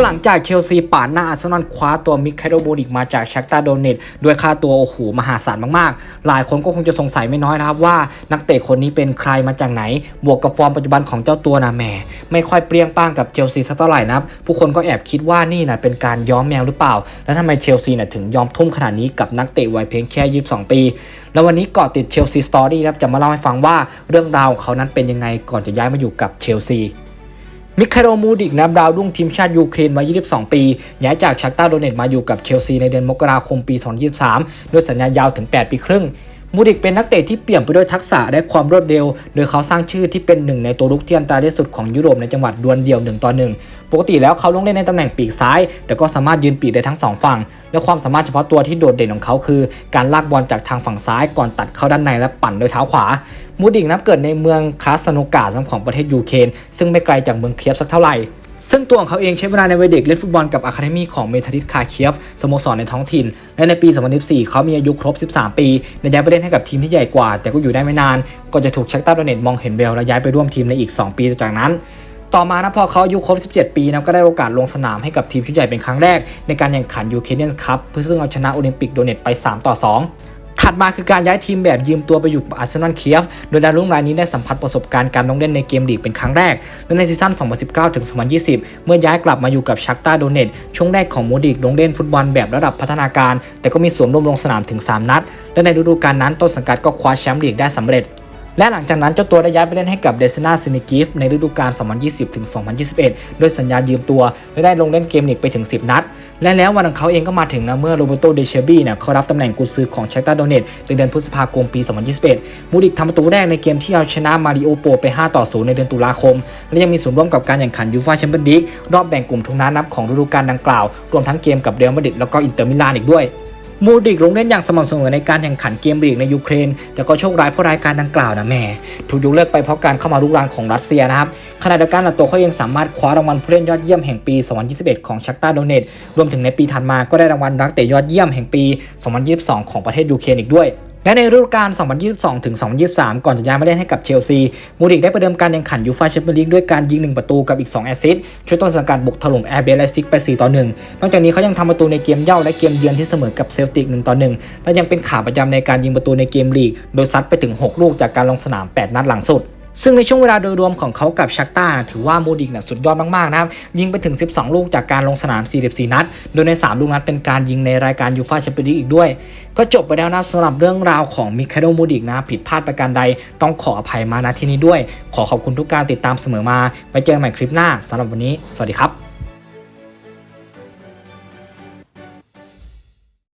ก็หลังจากเชลซีปาดหน้าอาร์เซนอลคว้าตัวมิคไคโดโบดิกมาจากชักตาโดเนตด้วยค่าตัวโอ้โหมหาศาลมากๆ หลายคนก็คงจะสงสัยไม่น้อยนะครับว่านักเตะคนนี้เป็นใครมาจากไหน บวกกับฟอร์มปัจจุบันของเจ้าตัวนะแหมไม่ค่อยเปรี้ยงป้างกับเชลซีสักเท่าไหร่นะครับผู้คนก็แอบคิดว่านี่นะเป็นการย้อมแมวหรือเปล่า แล้วทำไมเชลซีนะถึงยอมทุ่มขนาดนี้กับนักเตะวัยเพียงแค่ 22 ปี แล้ววันนี้เกาะติดเชลซีสตอรี่นะครับจะมาเล่าให้ฟังว่าเรื่องราวของเขานั้นเป็นยังไงก่อนจะย้ายมาอยู่กับเชลซี มิคาโรมูดิกนับดาวรุ่งทีมชาติยูเครนมา 22 ปี ย้ายจากชักตาโดเนตมาอยู่กับเชลซีในเดือนมกราคมปี 2023 ด้วยสัญญายาวถึง 8 ปีครึ่ง มูดิกเป็นนักเตะที่เปี่ยมไปด้วยทักษะและความรวดเร็ว โดยเขาสร้างชื่อที่เป็นหนึ่งในตัวรุกที่อันตรายที่สุดของยุโรปในจังหวัดดวลเดียว1ต่อ1ปกติแล้วเขาลงเล่นในตำแหน่งปีกซ้าย แต่ก็สามารถยืนปีกได้ทั้งสองฝั่ง และความสามารถเฉพาะตัวที่โดดเด่นของเขาคือ การลากบอลจากทางฝั่งซ้ายก่อนตัดเข้าด้านในและปั่นด้วยเท้าขวา มูดิกนับเกิดในเมืองคาสโนกาของประเทศยูเครนซึ่งไม่ไกลจากเมืองเคียฟสักเท่าไหร่ ซึ่งตัวของเขาเองใช้เวลาในวัยเด็กเล่นฟุตบอลกับอะคาเดมีของเมทัลิสคาเคียฟสโมสรในท้องถิ่น และในปี 2014 เขามีอายุครบ 13 ปีและย้ายไปเล่นให้กับทีมที่ใหญ่กว่า แต่ก็อยู่ได้ไม่นาน ก็จะถูกชักตาโดเนตมองเห็นแววและย้ายไปร่วมทีมในอีก 2 ปีจากนั้น ต่อมานะพอเขาอายุครบ 17 ปีนะก็ได้โอกาสลงสนามให้กับทีมชุดใหญ่เป็นครั้งแรก ในการแข่งขันยูเคเนียนคัพเพื่อซึ่งเอาชนะโอลิมปิกโดเนตไป 3 ต่อ 2 ถัดมาคือการย้ายทีมแบบยืมตัวไปอยู่กับอาร์เซนอลเคียฟ โดยดาวรุ่งรายนี้ได้สัมผัสประสบการณ์การลงเล่นในเกมลีกเป็นครั้งแรก และในซีซั่น 2019 ถึง 2020 เมื่อย้ายกลับมาอยู่กับชักตาโดเนตช่วงแรกของโมดิกลงเล่นฟุตบอลแบบระดับพัฒนาการ แต่ก็มีส่วนร่วมลงสนามถึง 3 นัด และในฤดูกาลนั้นต้นสังกัดก็คว้าแชมป์ลีกได้สำเร็จ และหลังจากนั้นเจ้าตัวได้ย้ายไปเล่นให้กับเดซนาซินิกิฟในฤดูกาล 2020ถึง2021 ด้วยสัญญายืมตัว และได้ลงเล่นเกมลีกไปถึง 10 นัด และแล้ววันของเขาเองก็มาถึงนะเมื่อโรเบโตเดเชบี้เนี่ยเขารับตำแหน่งกุซือของเชคตาโดเนตในเดือนพฤษภาคมปี 2021 มูดิกทำประตูแรกในเกมที่เอาชนะมาริโอโปไป 5 ต่อ 0 ในเดือนตุลาคม และยังมีส่วนร่วมกับการแข่งขันยูฟ่าแชมเปี้ยนลีกรอบแบ่งกลุ่มทุกนัดนับของฤดูกาลดังกล่าว รวมทั้งเกมกับเรอัลมาดริดแล้วก็อินเตอร์มิลานอีกด้วย มูดิกลงเล่นอย่างสม่ำเสมอในการแข่งขันเกมลีกในยูเครน แต่ก็โชคร้ายเพราะรายการดังกล่าวนะแม่ถูกยกเลิกไปเพราะการเข้ามาลุกรานของรัสเซียนะครับขณะเดียวกันนะตัวเขายังสามารถคว้ารางวัลผู้เล่นยอดเยี่ยมแห่งปี 2021 ของชักตาโดเนตรวมถึงในปีถัดมาก็ได้รางวัลนักเตะยอดเยี่ยมแห่งปี 2022 ของประเทศยูเครนอีกด้วย และในฤดูกาล 2022 ถึง 2023 ก่อนจะย้ายมาเล่นให้กับเชลซี มูริกได้ประเดิมการแข่งขันยูฟ่าแชมเปี้ยนลีกด้วยการยิง 1 ประตูกับอีก 2 แอสซิสต์ช่วยต้นสังกัดบุกถล่มแอร์เบลซิกไป 4 ต่อ 1 นอกจากนี้เขายังทำประตูในเกมเย่าและเกมเยือนที่เสมอกับเซลติก 1 ต่อ 1 และยังเป็นขาประจำในการยิงประตูในเกมลีก โดยซัดไปถึง 6 ลูกจากการลงสนาม 8 นัดหลังสุด ซึ่งในช่วงเวลาโดยรวมของเขากับชักต้าถือว่าโมดิกนะสุดยอดมากๆนะครับยิงไปถึง 12 ลูกจากการลงสนาม 44 นัด โดยใน 3 ลูกนัดเป็นการยิงในรายการยูฟ่าแชมเปี้ยนลีกอีกด้วย ก็จบไปแล้วนะสำหรับเรื่องราวของมิคาโดโมดิกนะผิดพลาดประการใดต้องขออภัยมาณที่นี้ด้วย ขอขอบคุณทุกการติดตามเสมอมาไว้เจอกันใหม่คลิปหน้าสำหรับวันนี้ สวัสดีครับ